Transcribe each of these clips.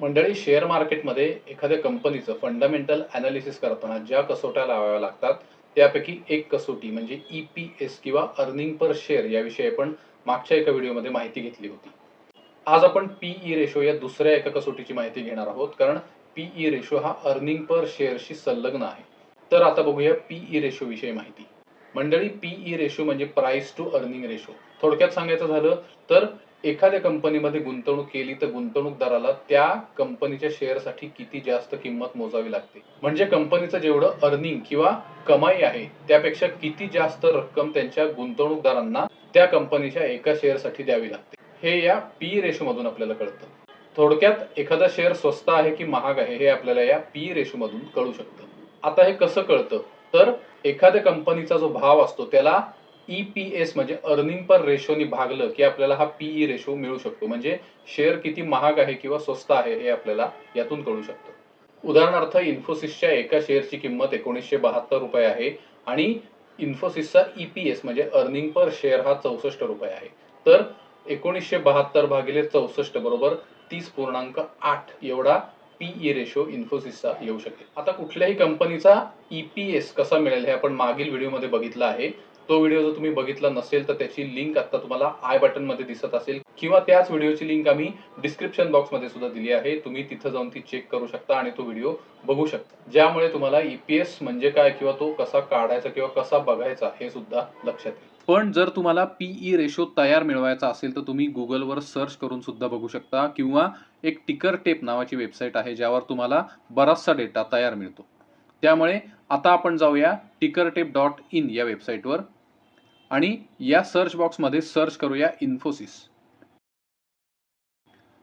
मंडळी शेअर मार्केटमध्ये एखाद्या कंपनीचं फंडामेंटल अनालिसिस करताना ज्या कसोट्या लावाव्या लागतात त्यापैकी एक कसोटी म्हणजे ई पी एस किंवा अर्निंग पर शेअर याविषयी आपण मागच्या एका व्हिडिओमध्ये माहिती घेतली होती. आज आपण पीई रेशो या दुसऱ्या एका कसोटीची माहिती घेणार आहोत कारण पीई रेशो हा अर्निंग पर शेअरशी संलग्न आहे. तर आता बघूया पीई रेशो विषयी माहिती. मंडळी पीई रेशो म्हणजे प्राइस टू अर्निंग रेशो थोडक्यात सांगायचं झालं तर एखाद्या कंपनीमध्ये गुंतवणूक केली तर गुंतवणूकदाराला त्या कंपनीच्या शेअरसाठी किती जास्त किंमत मोजावी लागते? म्हणजे कंपनीचं जेवढं अर्निंग किंवा कमाई आहे त्यापेक्षा किती जास्त रक्कम त्यांच्या गुंतवणूकदारांना त्या कंपनीच्या एका शेअरसाठी द्यावी लागते? हे या पी रेशो मधून आपल्याला कळतं. थोडक्यात एखादा शेअर स्वस्त आहे की महाग आहे हे आपल्याला या पी रेशो मधून कळू शकतं. आता हे कसं कळतं? तर एखाद्या कंपनीचा जो भाव असतो त्याला ई पी एस म्हणजे अर्निंग पर रेशोनी भागलं की आपल्याला हा पीई रेशो मिळू शकतो. म्हणजे शेअर किती महाग आहे किंवा स्वस्त आहे हे आपल्याला यातून कळू शकतं. उदाहरणार्थ इन्फोसिसच्या एका शेअरची किंमत एकोणीसशे बहात्तर रुपये आहे आणि इन्फोसिसचा ई पी एस म्हणजे अर्निंग पर शेअर हा चौसष्ट रुपये आहे. तर एकोणीसशे बहात्तर भागिले चौसष्ट बरोबर तीस पूर्णांक आठ एवढा पीई रेशो इन्फोसिसचा येऊ शकेल. आता कुठल्याही कंपनीचा ई पी एस कसा मिळेल हे आपण मागील व्हिडिओमध्ये बघितलं आहे. तो व्हिडिओ जर तुम्ही बघितला नसेल तर त्याची लिंक आता तुम्हाला आय बटनमध्ये दिसत असेल. किंवा त्याच व्हिडिओची लिंक आम्ही डिस्क्रिप्शन बॉक्समध्ये सुद्धा दिली आहे. तुम्ही तिथं जाऊन ती चेक करू शकता आणि तो व्हिडिओ बघू शकता. ज्यामुळे तुम्हाला ईपीएस म्हणजे काय किंवा तो कसा काढायचा किंवा कसा बघायचा हे सुद्धा लक्षात येईल. पण जर तुम्हाला पीई रेशो तयार मिळवायचा असेल तर तुम्ही गुगलवर सर्च करून सुद्धा बघू शकता. किंवा एक टिकर टेप नावाची वेबसाईट आहे ज्यावर तुम्हाला बराचसा डेटा तयार मिळतो. त्यामुळे आता आपण जाऊया टिकर टेप डॉट इन या वेबसाईटवर आणि या सर्च बॉक्समध्ये सर्च करूया इन्फोसिस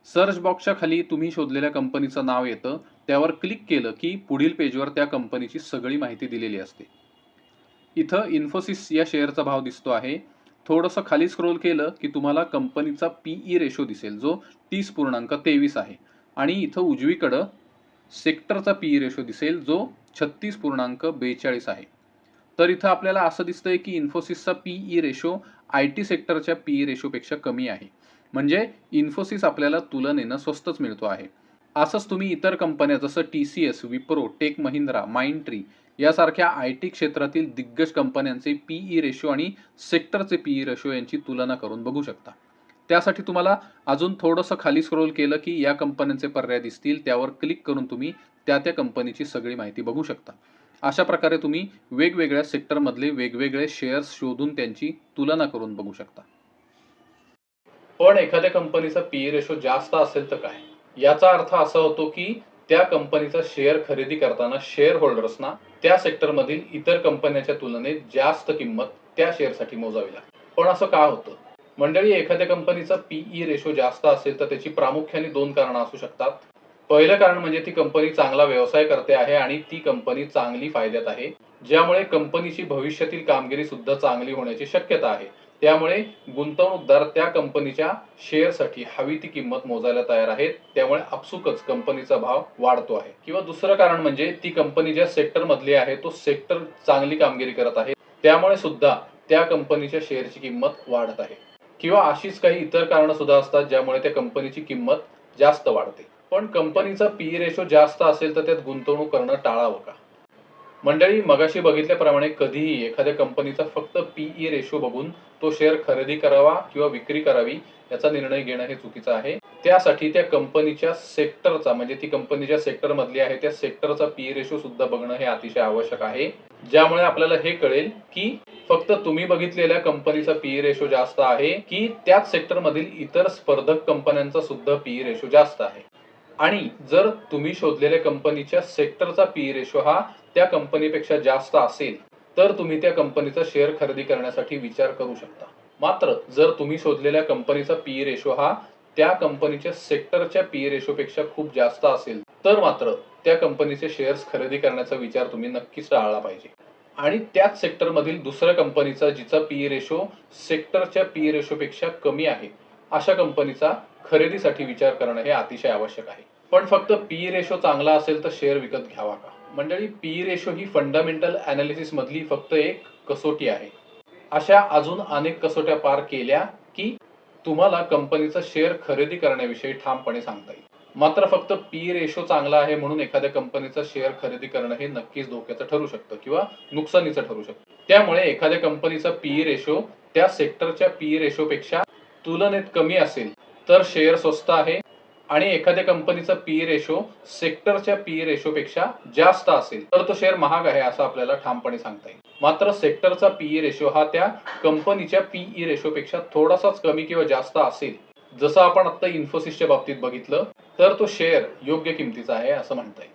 सर्च बॉक्सच्या खाली तुम्ही शोधलेल्या कंपनीचं नाव येतं. त्यावर क्लिक केलं की पुढील पेजवर त्या कंपनीची सगळी माहिती दिलेली असते. इथं इन्फोसिस या शेअरचा भाव दिसतो आहे. थोडंसं खाली स्क्रोल केलं की तुम्हाला कंपनीचा पीई रेशो दिसेल जो तीस पूर्णांक तेवीस आहे. आणि इथं उजवीकडं सेक्टरचा पीई रेशो दिसेल जो छत्तीस पूर्णांक बेचाळीस आहे. तर इथं आपल्याला असं दिसतंय की इन्फोसिसचा पीई रेशो आय टी सेक्टरच्या पीई रेशोपेक्षा कमी आहे. म्हणजे इन्फोसिस आपल्याला तुलनेनं स्वस्तच मिळतो आहे. असंच तुम्ही इतर कंपन्या जसं T C S Wipro tech Mahindra Mindtree यासारख्या आय टी क्षेत्रातील दिग्गज कंपन्यांचे पीई रेशो आणि सेक्टरचे पीई रेशो यांची तुलना करून बघू शकता. त्यासाठी तुम्हाला अजून थोडंसं खाली स्क्रोल केलं की या कंपन्यांचे पर्याय दिसतील त्यावर क्लिक करून तुम्ही त्या त्या कंपनीची सगळी माहिती बघू शकता. अशा प्रकारे तुम्ही वेगवेगळ्या सेक्टरमधले वेगवेगळे शेअर्स शोधून त्यांची तुलना करून बघू शकता. पण एखाद्या कंपनीचा पीई रेशो जास्त असेल तर काय? याचा अर्थ असा होतो की त्या कंपनीचा शेअर खरेदी करताना शेअर होल्डर्सना त्या सेक्टरमधील इतर कंपन्यांच्या तुलनेत जास्त किंमत त्या शेअरसाठी मोजावी लागते. पण असं का होतं? मंडळी एखाद्या कंपनीचा पीई रेशो जास्त असेल तर त्याची प्रामुख्याने दोन कारणं असू शकतात. पहिलं कारण म्हणजे ती कंपनी चांगला व्यवसाय करते आहे आणि ती कंपनी चांगली फायद्यात आहे ज्यामुळे कंपनीची भविष्यातील कामगिरी सुद्धा चांगली होण्याची शक्यता आहे. त्यामुळे गुंतवणूकदार त्या कंपनीच्या शेअरसाठी हवी ती किंमत मोजायला तयार आहेत त्यामुळे आपसुकच कंपनीचा भाव वाढतो आहे. किंवा दुसरं कारण म्हणजे ती कंपनी ज्या सेक्टर मधली आहे तो सेक्टर चांगली कामगिरी करत आहे त्यामुळे सुद्धा त्या कंपनीच्या शेअरची किंमत वाढत आहे. किंवा अशीच काही इतर कारणं सुद्धा असतात ज्यामुळे त्या कंपनीची किंमत जास्त वाढते. पण कंपनीचा पी रेशो जास्त असेल तर त्यात गुंतवणूक करणं टाळावं का? मंडळी मगाशी बघितल्याप्रमाणे कधीही एखाद्या कंपनीचा फक्त पीई रेशो बघून तो शेअर खरेदी करावा किंवा विक्री करावी याचा निर्णय घेणं हे चुकीचं आहे. त्यासाठी त्या कंपनीच्या सेक्टरचा म्हणजे ती कंपनी ज्या सेक्टर मधली आहे त्या सेक्टरचा पी रेशो सुद्धा बघणं हे अतिशय आवश्यक आहे. ज्यामुळे आपल्याला हे कळेल की फक्त तुम्ही बघितलेल्या कंपनीचा पी रेशो जास्त आहे की त्याच सेक्टर मधील इतर स्पर्धक कंपन्यांचा सुद्धा पी रेशो जास्त आहे. आणि जर तुम्ही शोधलेल्या कंपनीच्या सेक्टरचा पी रेशो हा त्या कंपनीपेक्षा जास्त असेल तर तुम्ही त्या कंपनीचा शेअर खरेदी करण्यासाठी विचार करू शकता. मात्र जर तुम्ही शोधलेल्या कंपनीचा पी रेशो हा त्या कंपनीच्या सेक्टरच्या पी रेशोपेक्षा खूप जास्त असेल तर मात्र त्या कंपनीचे शेअर्स खरेदी करण्याचा विचार तुम्ही नक्कीच टाळला पाहिजे. आणि त्याच सेक्टरमधील दुसऱ्या कंपनीचा जिचा पी रेशो सेक्टरच्या पी रेशोपेक्षा कमी आहे अशा कंपनीचा खरेदीसाठी विचार करणं हे अतिशय आवश्यक आहे. पण फक्त पी रेशो चांगला असेल तर शेअर विकत घ्यावा का? मंडळी पी रेशो ही फंडामेंटल अनालिसिस मधली फक्त एक कसोटी आहे. अशा अजून अनेक कसोट्या पार केल्या की तुम्हाला कंपनीचा शेअर खरेदी करण्याविषयी ठामपणे सांगता येईल. मात्र फक्त पी रेशो चांगला आहे म्हणून एखाद्या कंपनीचा शेअर खरेदी करणं हे नक्कीच धोक्याचं ठरू शकतं किंवा नुकसानीचं ठरू शकतं. त्यामुळे एखाद्या कंपनीचा पी रेशो त्या सेक्टरच्या पी रेशो पेक्षा तुलनेत कमी असेल तर शेअर स्वस्त आहे आणि एखाद्या कंपनीचा पी रेशो सेक्टरच्या पी रेशोपेक्षा जास्त असेल तर तो शेअर महाग आहे असं आपल्याला ठामपणे सांगता येईल. मात्र सेक्टरचा पीई रेशो हा त्या कंपनीच्या पीई रेशोपेक्षा थोडासाच कमी किंवा जास्त असेल. जसं आपण आता इन्फोसिसच्या बाबतीत बघितलं तर तो शेअर योग्य किमतीचा आहे असं म्हणता येईल.